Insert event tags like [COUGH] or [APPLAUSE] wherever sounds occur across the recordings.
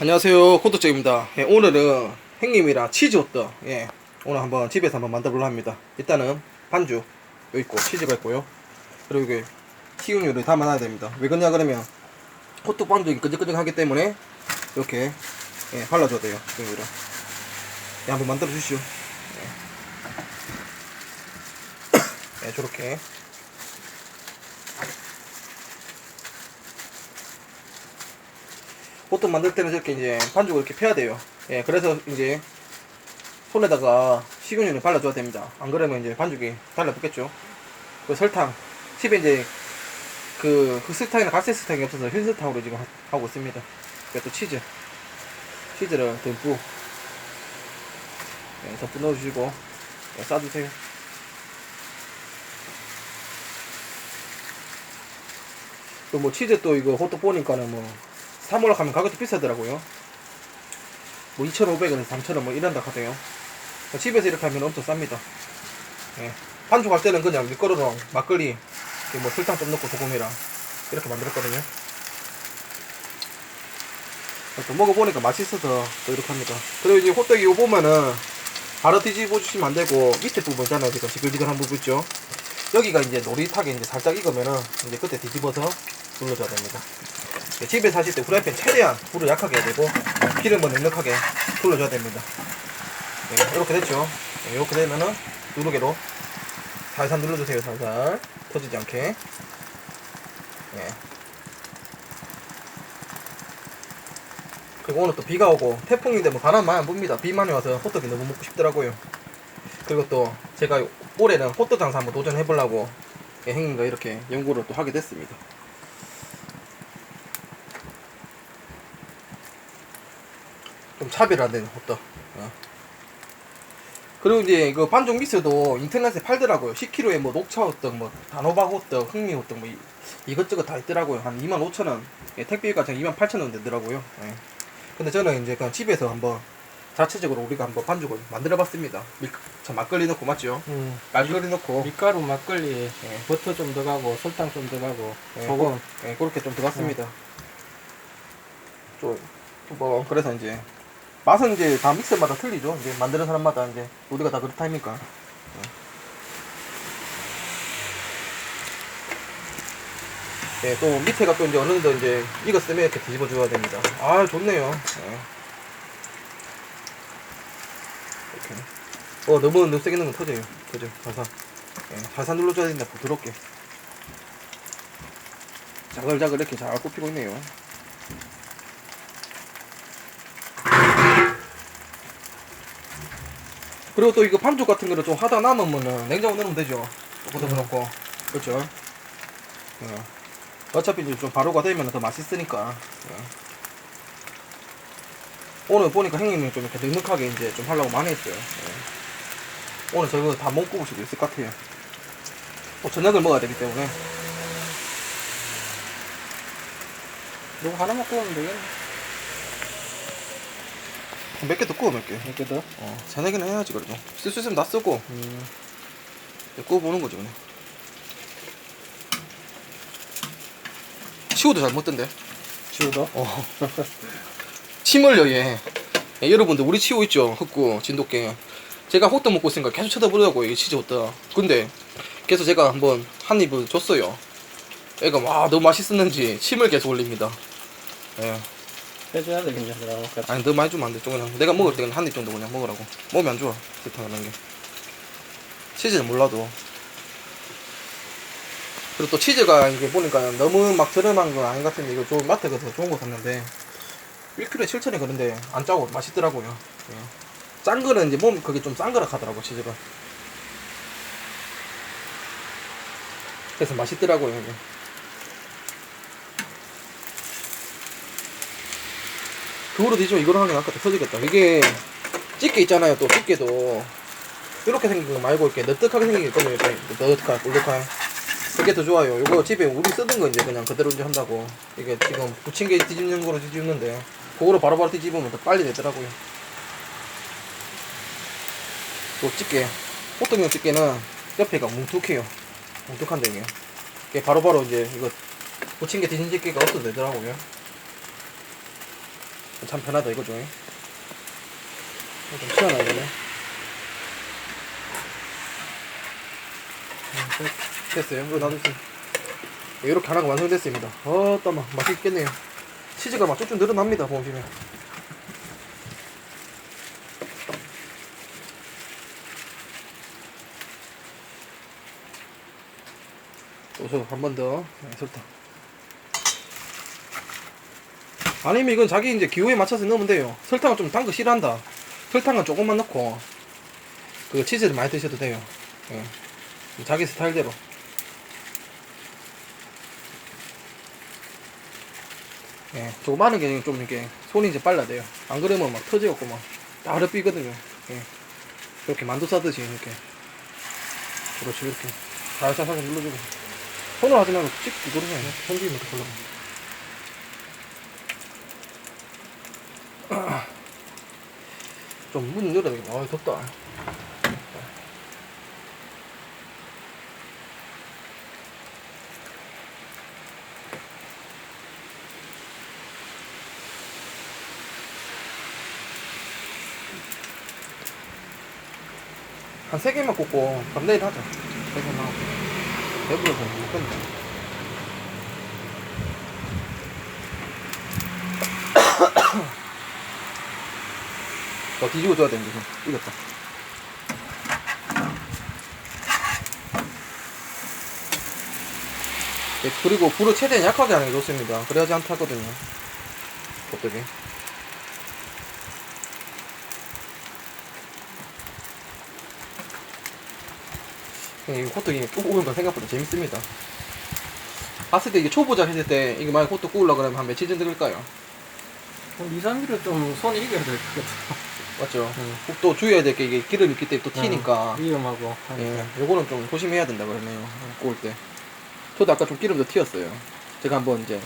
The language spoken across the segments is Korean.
안녕하세요. 호떡제입니다. 예, 오늘은 형님이랑 치즈 호떡 예, 오늘 한번 집에서 한번 만들어보려 합니다. 일단은 반죽 여기 있고 치즈가 있고요. 그리고 이게 식용유를 담아놔야 됩니다. 왜 그러냐 그러면 호떡 반죽이 끈적끈적하기 때문에 이렇게 예, 발라줘야 돼요 식용유를. 예, 한번 만들어 주시오. 예. 예, 저렇게 호떡 만들 때는 저렇게 이제 반죽을 이렇게 펴야 돼요. 예, 그래서 이제 손에다가 식용유를 발라줘야 됩니다. 안 그러면 이제 반죽이 달라붙겠죠. 그 설탕, 집에 이제 그 흑설탕이나 갈색설탕이 없어서 흰설탕으로 지금 하- 하고 있습니다. 그리고 또 치즈, 치즈를 듬뿍 예, 듬뿍 넣어주시고 예, 싸주세요. 또 뭐 치즈 또 이거 호떡 보니까는 뭐 사몰라 가면 가격도 비싸더라고요. 뭐 2,500원에서 3,000원 뭐 이런다 하대요. 집에서 이렇게 하면 엄청 쌉니다. 예. 반죽 할 때는 그냥 밀가루랑 막걸리, 뭐 설탕 좀 넣고 소금이랑 이렇게 만들었거든요. 또 먹어보니까 맛있어서 또 이렇게 합니다. 그리고 이제 호떡이 요 보면은 바로 뒤집어 주시면 안 되고 밑에 부분 있잖아요. 지금 지글지글한 부분 있죠. 여기가 이제 노릇하게 이제 살짝 익으면은 이제 그때 뒤집어서 눌러줘야 됩니다. 네, 집에 사실 때 후라이팬 최대한 불을 약하게 해야 되고 기름은 넉넉하게 불러줘야 됩니다. 네, 이렇게 됐죠. 네, 이렇게 되면은 누르개로 살살 눌러주세요. 살살 터지지 않게. 네. 그리고 오늘 또 비가 오고 태풍인데 뭐 바람 많이 안 붑니다. 비 많이 와서 호떡이 너무 먹고 싶더라고요. 그리고 또 제가 올해는 호떡 장사 한번 도전해 보려고 예, 형님과 이렇게 연구를 또 하게 됐습니다. 차별화된 호떡. 어. 그리고 이제 그 반죽 미스도 인터넷에 팔더라고요. 10kg에 뭐 녹차 호떡, 뭐 단호박 호떡, 흑미 호떡 뭐 이- 이것저것 다 있더라고요. 한 25,000원. 예, 택배가 지금 28,000원 되더라고요. 예. 근데 저는 이제 그냥 집에서 한번 자체적으로 우리가 한번 반죽을 만들어 봤습니다. 밀, 저 막걸리 넣고 맞죠? 음, 막걸리 넣고 밀가루, 막걸리, 예. 버터 좀 들어가고 설탕 좀 들어가고 예, 소금. 예, 그렇게 좀 들어갔습니다. 좀, 뭐, 그래서 이제, 맛은 이제 다 믹서마다 틀리죠. 이제 만드는 사람마다 이제, 우리가 다 그렇다 아닙니까? 예, 또 밑에가 또 이제 어느 정도 이제 익었으면 이렇게 뒤집어 줘야 됩니다. 아, 좋네요. 예. 이렇게. 어, 너무, 너무 세게 넣으면 터져요. 터져. 살살. 예, 살살 눌러줘야 된다. 부드럽게. 자글자글 이렇게 잘 꼽히고 있네요. 그리고 또 이거 반죽 같은 거를 좀 하다 남으면은 냉장고 넣으면 되죠. 걷어 놓고. 그렇죠. 어. 어차피 이제 좀 바로가 되면 더 맛있으니까. 어. 오늘 보니까 형님이 좀 이렇게 넉넉하게 이제 좀 하려고 많이 했어요. 어. 오늘 저거 다 못 구울 수도 있을 것 같아요. 또 저녁을 먹어야 되기 때문에. 이거 하나만 구우면 되겠네. 몇 개 더 구워 몇 개. 이렇게 더. 어, 세네 개는 해야지 그래도. 쓸 수 있으면 다 쓰고 음, 구워 보는 거지 그냥. 치우도 잘 먹던데. 치우도. 어. [LAUGHS] 침을요 얘. 예, 여러분들 우리 치우 있죠 흑구 진돗개. 제가 호떡 먹고 있으니까 계속 쳐다보더라고요 이 치즈 호떡. 근데 계속 제가 한번 한 입을 줬어요. 애가 와 너무 맛있었는지 침을 계속 올립니다. 예. 해줘야 되겠네, 그럼. 아니 너 많이 주면 안 돼. 좀 그냥 내가 먹을 때는 한입 정도 그냥 먹으라고. 몸이 안 좋아. 설탕 그런 게. 치즈는 몰라도. 그리고 또 치즈가 이게 보니까 너무 막 저렴한 건 아닌 것 같은데 이거 좋은 마트 가서 좋은 거 샀는데 1kg에 7천에 그런데 안 짜고 맛있더라고요. 예. 짠 거는 이제 몸 그게 좀 싼 거라 하더라고 치즈가. 그래서 맛있더라고요 이게. 그거로 뒤지면 이거로 하는 게 낫겠다. 터지겠다. 이게 집게 있잖아요. 또 집게도 이렇게 생긴 거 말고 이렇게 너뜩하게 생긴 게 있거든요. 이렇게 너뜩하게 울룩하게. 그게 더 좋아요. 이거 집에 우리 쓰던 거 이제 그냥 그대로 이제 한다고. 이게 지금 부침개 뒤집는 거로 뒤집는데 그거로 바로바로 뒤집으면 더 빨리 되더라고요. 또 집게 호떡용 집게는 옆에가 뭉툭해요. 뭉툭한데 이게. 이게 바로 바로 이제 이거 부침개 뒤집기가 없어도 되더라고요. 참 편하다 이거죠. 좀 시원하네. 됐어요. 이거 놔두세요. 이렇게 하나가 완성됐습니다. 어, 땀아 맛있겠네요. 치즈가 막 쭉쭉 늘어납니다. 보시면. 또서 한번 더. 네, 설탕. 아니면 이건 자기 이제 기호에 맞춰서 넣으면 돼요. 설탕은 좀 단 거 싫어한다. 설탕은 조금만 넣고 그 치즈를 많이 드셔도 돼요. 예. 자기 스타일대로. 예, 조그마한 게좀 이렇게 손이 이제 빨라야 돼요. 안 그러면 막 터지고 막 따르 삐거든요. 예. 이렇게 만두 싸듯이 이렇게. 그렇지, 이렇게. 살짝 눌러주고. 손으로 하지 말고 찍고 그러면 손 뒤에 이렇게 걸러. 좀문 열어야 되겠다. 아, 덥다. 한 세 개만 꽂고 그럼 내일 하자. 세 개만 하고. 배불러서 못 끊네. 더 뒤지고 줘야 되는데 지금 이겼다. 네, 그리고 불을 최대한 약하게 하는 게 좋습니다. 그래야지 안 타거든요. 껍데기. 이 호떡이 구우는 건 생각보다 재밌습니다. 봤을 때 이게 초보자 했을 때 이게 만약 호떡 구우려 그러면 한 며칠 정도 걸까요? 그럼 2, 3일은 좀 손이 이겨야 될 것 같아. 맞죠? 응. 또 주의해야 될 게 이게 기름이 있기 때문에 또 튀니까 위험하고. 하니까. 예, 요거는 좀 조심해야 된다 그러네요. 구울 때. 저도 아까 좀 기름도 튀었어요. 제가 한번 이제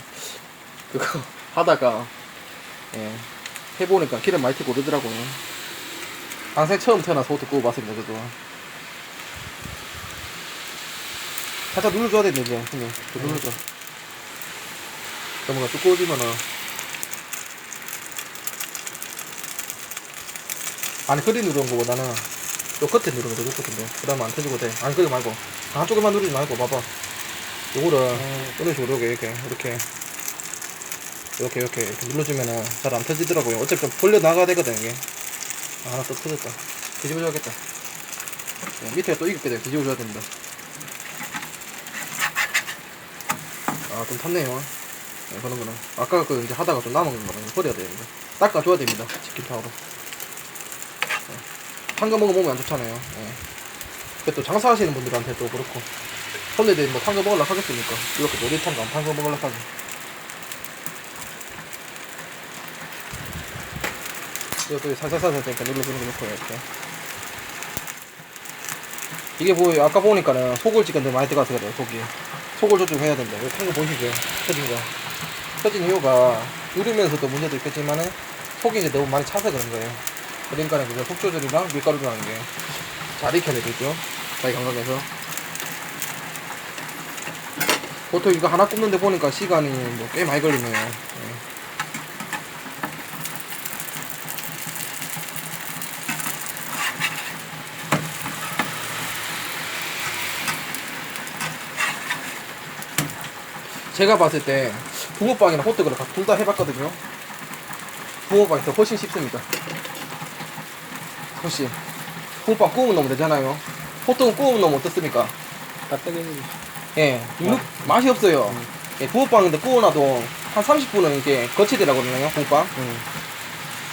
그거 [LAUGHS] 하다가 예, 해보니까 기름 많이 튀고 그러더라고요. 항상 처음 태어나서 호떡 구워봤습니다. 저도. 살짝 눌러줘야 되는데 이제 형님 좀 눌러줘. 그러면 쭉 구워지면은 안에 그리 누르는 거보다는 또 끝에 누르는 게더 좋거든요. 그러면 안 터지고 돼. 아니, 그게 말고. 한쪽에만 누르지 말고, 봐봐. 요거를, 음. 이런 식으로 이렇게, 이렇게, 이렇게, 이렇게, 이렇게 눌러주면은 잘 안 터지더라고요. 어차피 좀 벌려 나가야 되거든, 이게. 아, 하나 또 터졌다. 뒤집어줘야겠다. 네, 밑에가 또 익게 돼. 뒤집어줘야 됩니다. 아, 좀 탔네요. 네, 그런 거는. 아까 그 이제 하다가 좀 남은 거는 버려야. 이거. 닦아줘야 됩니다. 치킨타워로. 판거 먹어 보면 안 좋잖아요. 예. 근데 또 장사하시는 분들한테 또 그렇고. 선배들 뭐 판거 먹으려고 하겠습니까? 이렇게 노리탄거 안 판거 먹으려고 하지. 이것도 살살살살 되니까 눌러주는 거 좋고요, 이렇게. 이게 뭐, 아까 보니까는 속을 찍은데 많이 들어가서 그래요, 속이. 속을 좀 해야 된다. 이거 판거 보이시죠? 터진 거. 터진 이유가 누르면서도 문제도 있겠지만은 속이 이제 너무 많이 차서 그런 거예요. 그러니까는 그게 속 조절이랑 밀가루 들어가는 게잘 익혀야 되겠죠. 자기 감각에서. 보통 이거 하나 굽는데 보니까 시간이 뭐 꽤 많이 걸리네요. 예. 제가 봤을 때 붕어빵이랑 호떡을 둘 다 해봤거든요. 붕어빵이 더 훨씬 쉽습니다. 훨씬. 붕어빵 구우면 넣으면 되잖아요. 호떡은 구우면 넣으면 어떻습니까? 가뜩이는 예, 눅, 맛이 없어요. 음. 예, 붕어빵인데 구워놔도 한 30분은 이게 거치대라고 그러나요, 붕어빵? 응.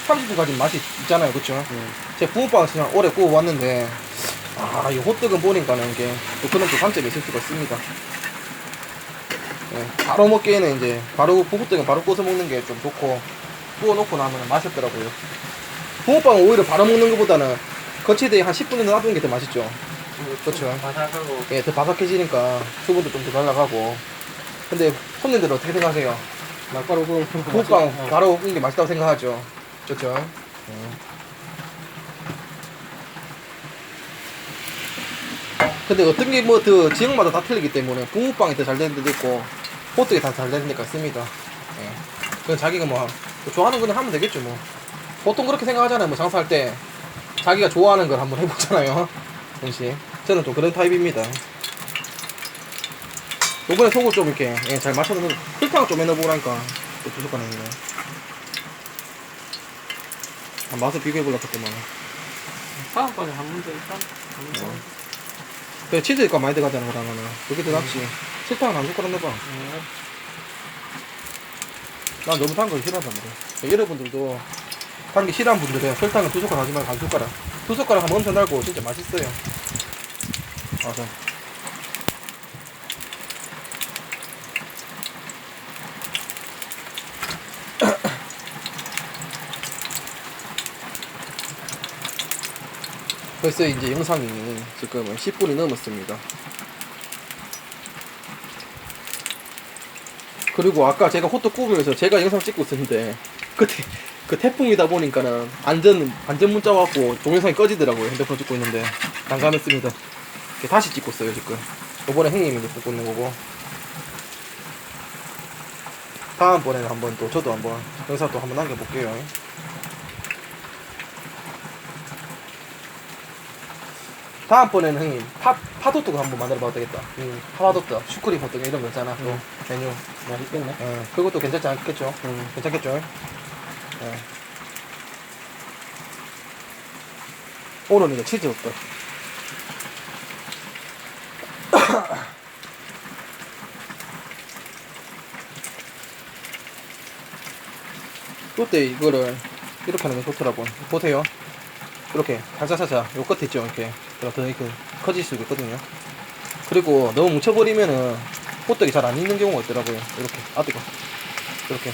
30분까지 맛이 있잖아요, 그쵸? 응. 제 붕어빵은 그냥 오래 구워왔는데, 아, 이 호떡은 보니까는 이게 또 그런 또 단점이 있을 수가 있습니다. 예, 바로 먹기에는 이제, 바로, 붕어떡은 바로 구워서 먹는 게 좀 좋고, 구워놓고 나면 맛이 없더라고요. 붕어빵은 오히려 바로 먹는 것보다는 거치대에 한 10분 정도 놔두는 게 더 맛있죠. 그렇죠. 바삭하고. 예, 더 바삭해지니까 수분도 좀 더 날라가고. 근데 손님들 어떻게 생각하세요? 막바로 구우면 붕어빵 어. 바로 먹는 게 맛있다고 생각하죠. 그렇죠. 근데 어떤 게 뭐 더 지역마다 다 틀리기 때문에 붕어빵이 더 잘 되는 데도 있고 호떡이 다 잘 되는 데가 있습니다. 예. 그건 자기가 뭐뭐 좋아하는 거는 하면 되겠죠 뭐 보통 그렇게 생각하잖아요. 뭐 장사할 때 자기가 좋아하는 걸 한번 해보잖아요. [LAUGHS] 잠시 저는 좀 그런 타입입니다. 요번에 속을 좀 이렇게 예, 잘 맞춰서 설탕을 좀 해넣어보라니까. 또 부족한 했네. 아, 맛을 비교해보려고 했더만. 다음번에 한 문제 일단 한 문제. 어. 그래 치즈가 많이 들어가잖아 그러면은. 그게 더 낫지. 설탕은 한 숟가락 넣어봐. 네. 난 너무 단거 싫어한단 말이야 여러분들도 단 게 싫어하는 분들은 설탕을 두 숟가락 하지 말고 한 숟가락. 두 숟가락 하면 엄청 달고 진짜 맛있어요. 맞아. [COUGHS] 벌써 이제 영상이 지금 10분이 넘었습니다. 그리고 아까 제가 호떡 구우면서 제가 영상 찍고 있었는데 그때 그 태풍이다 보니까는 안전 안전 문자 왔고 동영상이 꺼지더라고요 핸드폰 찍고 있는데 난감했습니다 다시 찍고 있어요 지금 이번에 형님이 이제 찍고 있는 거고 다음번에는 한번 또 저도 한번 영상 또 한번 남겨볼게요 다음번에는 형님 파, 파도떡 한번 만들어봐도 되겠다 음, 파도떡 슈크림 호떡 이런 거 있잖아 또 음. 메뉴 맛있겠네. 예, 그것도 괜찮지 않겠죠? 음. 괜찮겠죠? 예. 오늘은 이제 치즈 호떡. 그때 [COUGHS] 이거를 이렇게 하는 게 좋더라고. 보세요. 이렇게 살짝살짝 요 끝에 있죠? 이렇게. 더 이렇게 커질 수도 있거든요. 그리고 너무 뭉쳐버리면은 호떡이 잘 안 익는 경우가 있더라고요. 이렇게. 아, 뜨거. 이렇게.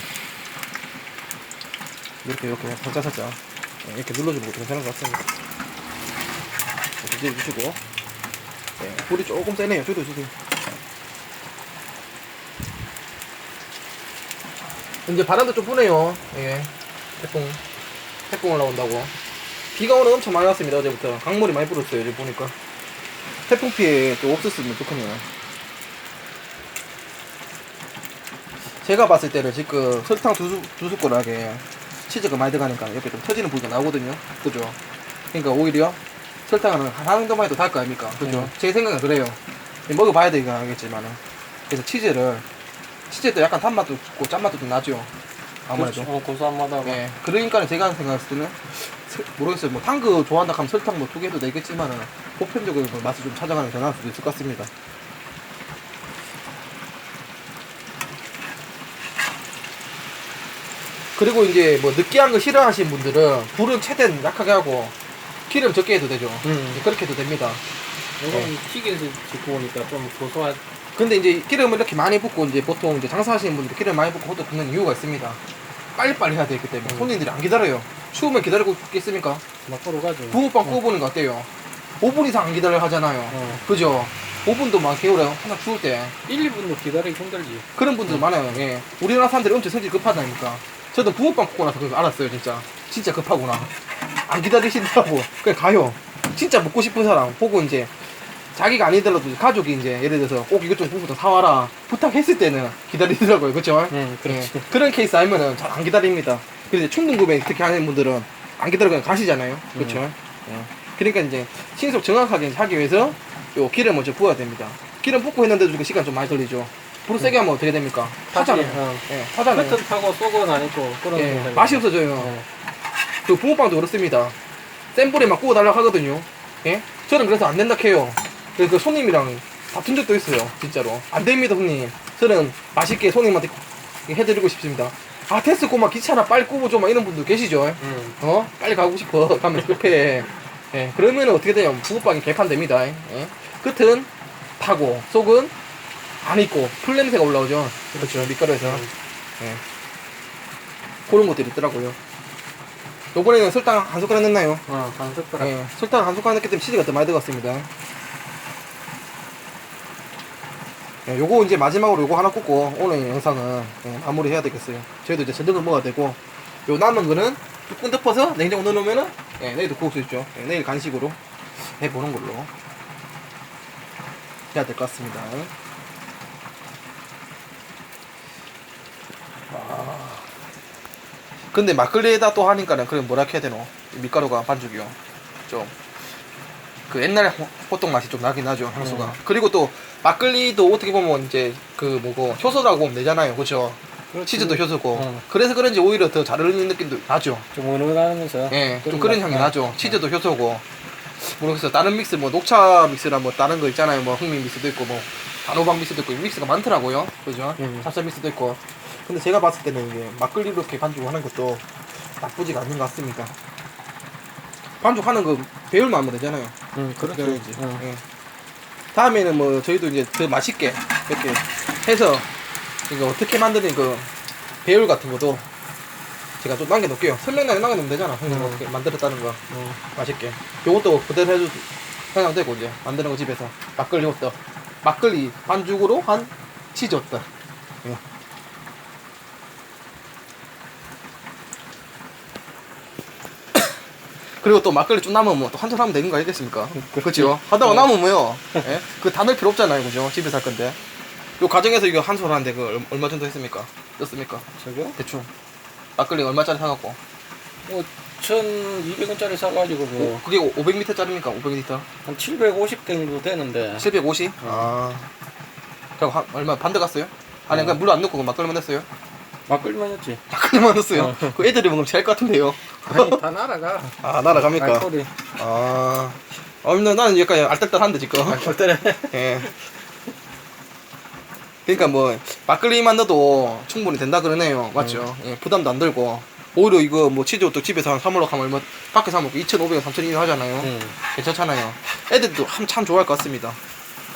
이렇게, 이렇게. 살짝 살짝. 네, 이렇게 눌러주면 괜찮은 것 같습니다. 이렇게 해주시고. 네, 불이 조금 세네요. 저도 주세요. 이제 바람도 좀 부네요. 예. 태풍. 태풍 올라온다고. 비가 오늘 엄청 많이 왔습니다. 어제부터. 강물이 많이 불었어요. 어제 보니까. 태풍 피해 또 없었으면 좋겠네요. 제가 봤을 때는 지금 설탕 두, 수- 두 숟가락에 치즈가 많이 들어가니까 이렇게 좀 터지는 부위가 나오거든요. 그죠? 그러니까 오히려 설탕은 한 정도만 해도 달 거 아닙니까? 그죠? 음. 제 생각은 그래요. 먹어봐야 되긴 하겠지만은. 그래서 치즈를, 치즈도 약간 단맛도 있고 짠맛도 좀 나죠. 아무래도. 그렇죠. 어, 고소한 맛하고. 예. 그러니까 제가 생각했을 때는 세- 모르겠어요. 뭐탄거 좋아한다 하면 설탕 뭐 두 개도 되겠지만은 보편적으로 그 맛을 좀 찾아가는 게더 나을 수도 있을 것 같습니다. 그리고 이제 뭐 느끼한 거 싫어하시는 분들은 불은 최대한 약하게 하고 기름 적게 해도 되죠. 음. 그렇게 해도 됩니다. 이건 튀겨서 짓고 오니까 좀 고소한. 근데 이제 기름을 이렇게 많이 붓고 이제 보통 이제 장사하시는 분들이 기름 많이 붓고 호떡 붓는 이유가 있습니다. 빨리빨리 해야 되기 때문에 음. 손님들이 안 기다려요. 추우면 기다리고 있겠습니까? 막 걸어가죠. 붕어빵 어. 구워보는 거 어때요? 5분 이상 안 기다려 하잖아요. 어. 그죠? 5분도 막 개울에 하나 추울 때 1, 2분도 기다리기 힘들지. 그런 분들 음. 많아요. 예. 우리나라 사람들이 엄청 성질 급하다니까. 저도 붕어빵 굽고 나서 그거 알았어요, 진짜. 진짜 급하구나. 안 기다리시더라고. 그냥 가요. 진짜 먹고 싶은 사람, 혹은 이제 자기가 아니더라도 가족이 이제 예를 들어서 꼭 이것 좀 붕어빵 사와라 부탁했을 때는 기다리더라고요, 그죠? 응, 그렇지. 예. 그런 케이스 아니면은 잘 안 기다립니다. 그래서 충동구매 특히 하는 분들은 안 기다리고 그냥 가시잖아요. 그렇죠? 예. 그러니까 이제 신속 정확하게 하기 위해서 요 기름 먼저 부어야 됩니다. 기름 붓고 했는데도 그 시간 좀 많이 걸리죠. 불을 세게 하면 어떻게 됩니까? 타잖아요. 어. 예, 타잖아요. 커튼 타고 속은 안 있고 그런 예, 맛이. 없어져요. 어. 그 붕어빵도 그렇습니다. 센 불에 막 구워 달라고 하거든요. 예? 저는 그래서 안 된다 해요. 그래서 그 손님이랑 다툰 적도 있어요. 진짜로. 안 됩니다, 손님. 저는 맛있게 손님한테 해드리고 싶습니다. 아, 됐고, 막 귀찮아. 빨리 구워줘. 막 이런 분들 계시죠? 응. 어? 빨리 가고 싶어. [LAUGHS] 가면 급해. 예, 그러면 어떻게 돼요? 붕어빵이 개판됩니다. 예? 끝은 타고, 속은 안 익고, 풀 냄새가 올라오죠. 그렇죠. 밀가루에서. 음. 예. 그런 것들이 있더라고요. 요번에는 설탕 한 숟가락 넣나요? 어, 반 숟가락. 예, 설탕 한 숟가락 넣기 때문에 치즈가 더 많이 들어갔습니다. 예, 요거 이제 마지막으로 요거 하나 꽂고 오늘 영상은 예, 마무리 해야 되겠어요. 저희도 이제 저녁을 먹어야 되고 요 남은 거는 뚜껑 덮어서 냉장고 넣어놓으면은 예, 내일도 구울 수 있죠. 예, 내일 간식으로 해보는 걸로 해야 될 것 같습니다. 근데 막걸리에다 또 하니까는 그럼 뭐라 해야 되노? 이 밀가루가 반죽이요. 좀. 그 옛날 호- 호떡 맛이 좀 나긴 하죠 향수가 음. 그리고 또 막걸리도 어떻게 보면 이제 그 뭐고 효소라고 보면 되잖아요 그죠 치즈도 효소고 음. 그래서 그런지 오히려 더 잘 어울리는 느낌도 나죠 좀 은은하면서. 예, 좀 그런. 향이 네. 나죠. 치즈도 효소고. 모르겠어요. 다른 믹스, 뭐, 녹차 믹스나 뭐, 다른 거 있잖아요. 뭐, 흑미 믹스도 있고, 뭐, 단호박 믹스도 있고, 믹스가 많더라고요. 그죠? 음. 찹쌀 믹스도 있고. 근데 제가 봤을 때는 이게 막걸리 이렇게 반죽하는 것도 나쁘지가 않는 것 같습니다. 반죽하는 거 배울만 하면 되잖아요. 응. 그래야지. 응. 예. 다음에는 뭐, 저희도 이제 더 맛있게 이렇게 해서, 이거 어떻게 만드는 그 배울 같은 것도 제가 좀 남겨놓을게요. 설명란에 남겨놓으면 되잖아. 형님 음. 어떻게 만들었다는 거. 응. 맛있게. 요것도 그대로 해도 해당되고 이제 만드는 거 집에서 막걸리 호떡. 막걸리 반죽으로 한 치즈 호떡. 예. 그리고 또 막걸리 좀 남으면 뭐또 한잔 하면 되는 거 아니겠습니까? 그렇죠. 하다가 남으면요. 예? 그다 넣을 필요 없잖아요, 그죠? 집에서 할 건데. 요 가정에서 이거 한 소를 하는데 그 얼- 얼마 정도 했습니까? 넣습니까? 저거? 대충. 막걸리 얼마짜리 사갖고? 뭐, 1,200원짜리 사가지고 뭐, 그게 500m짜리입니까? 500m? 한 750 정도 되는데. 750? 아. 그럼 한, 얼마 반 들어갔어요? 아니, 그냥 물 안 넣고 막걸리만 넣었어요? 막걸리만 했지. 막걸리만 넣었어요? 그 애들이 먹으면 제일 것 같은데요? 아니, 다 날아가. 아, 날아갑니까? 알코올이. 아. 어, 나- 나는 약간 알뜰딸한데, 지금. 알코올때래. 예. 그러니까 뭐, 막걸리만 넣어도 충분히 된다 그러네요. 맞죠? 예, 부담도 안 들고. 오히려 이거 뭐 치즈도 집에서 한 3월로 가면 얼마, 밖에 사 먹고 2,500원, 3,000원 하잖아요. 응. 괜찮잖아요. 애들도 참, 참 좋아할 것 같습니다.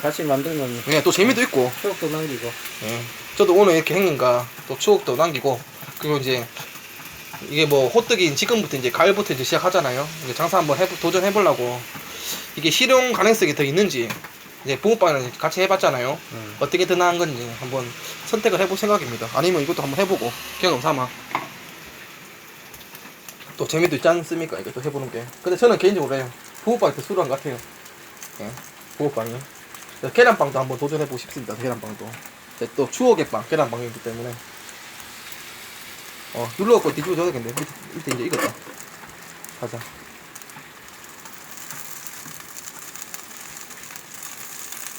다시 만들면 예, 또 재미도 있고. 추억도 남기고. 예. 저도 오늘 이렇게 행님과 또 추억도 남기고 그리고 이제 이게 뭐 호떡이 지금부터 이제 가을부터 이제 시작하잖아요. 이제 장사 한번 해 도전해 보려고 이게 실용 가능성이 더 있는지 이제 붕어빵을 같이 해봤잖아요. 응. 어떻게 더 나은 건지 한번 선택을 해볼 생각입니다. 아니면 이것도 한번 해보고 경험 삼아 또 재미도 있지 않습니까? 이것도 해보는 게. 근데 저는 개인적으로 해요. 붕어빵이 더 수월한 것 같아요. 예, 붕어빵이. 계란빵도 한번 도전해보고 싶습니다. 계란빵도. 또 추억의 빵, 계란빵이기 때문에. 어, 눌러갖고 뒤집어 줘야 겠네. 밑에, 밑에 이제 익었다. 가자.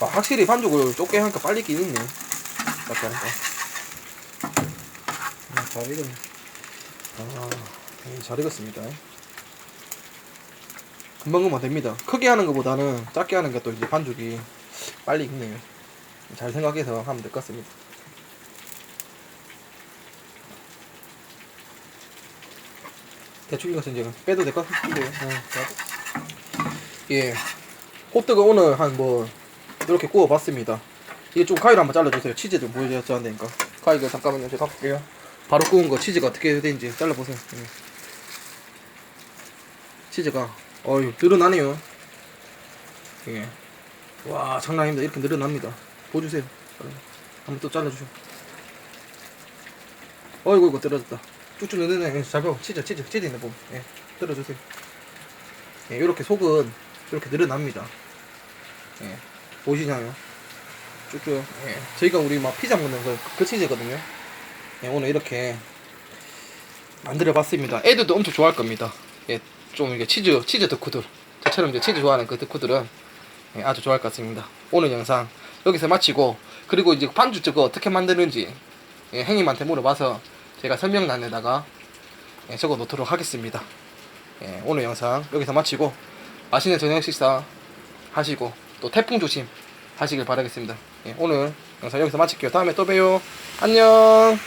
아, 확실히 반죽을 좁게 하니까 빨리 익긴 있네. 약간. 아, 잘 익었네. 아, 네, 잘 익었습니다. 금방 금방 됩니다. 크게 하는 것보다는 작게 하는 게 또 이제 반죽이 빨리 익네요. 잘 생각해서 하면 될 것 같습니다. 대충 익어서 이제 빼도 될 것 같은데요. 예. 호떡을 오늘 한 뭐 이렇게 구워봤습니다. 이게 좀 가위로 한번 잘라주세요. 치즈 좀 보여줘야 되니까. 가위가 잠깐만요. 제가 올게요. 바로 구운 거 치즈가 어떻게 되는지 잘라보세요. 예. 치즈가 어유 늘어나네요. 예. 와 장난 아닙니다. 이렇게 늘어납니다. 보여주세요. 한번 또 잘라주세요. 어이구 이거 떨어졌다. 쭉쭉. 예, 잘 봐. 치즈 치즈 치즈 있는 부분. 예. 떨어주세요. 예, 이렇게 속은 이렇게 늘어납니다. 예. 보시냐요? 쭉쭉. 예. 저희가 우리 막 피자 먹는 그, 그 치즈거든요. 예, 오늘 이렇게 만들어 봤습니다. 애들도 엄청 좋아할 겁니다. 예, 좀 이게 치즈 치즈 덕후들, 저처럼 이제 치즈 좋아하는 그 덕후들은 예, 아주 좋아할 것 같습니다. 오늘 영상 여기서 마치고 그리고 이제 반죽 저거 어떻게 만드는지 예, 행님한테 물어봐서 제가 설명란에다가 예, 적어 놓도록 하겠습니다. 예, 오늘 영상 여기서 마치고 맛있는 저녁 식사 하시고 또 태풍 조심 하시길 바라겠습니다. 예, 오늘 영상 여기서 마칠게요. 다음에 또 봬요. 안녕.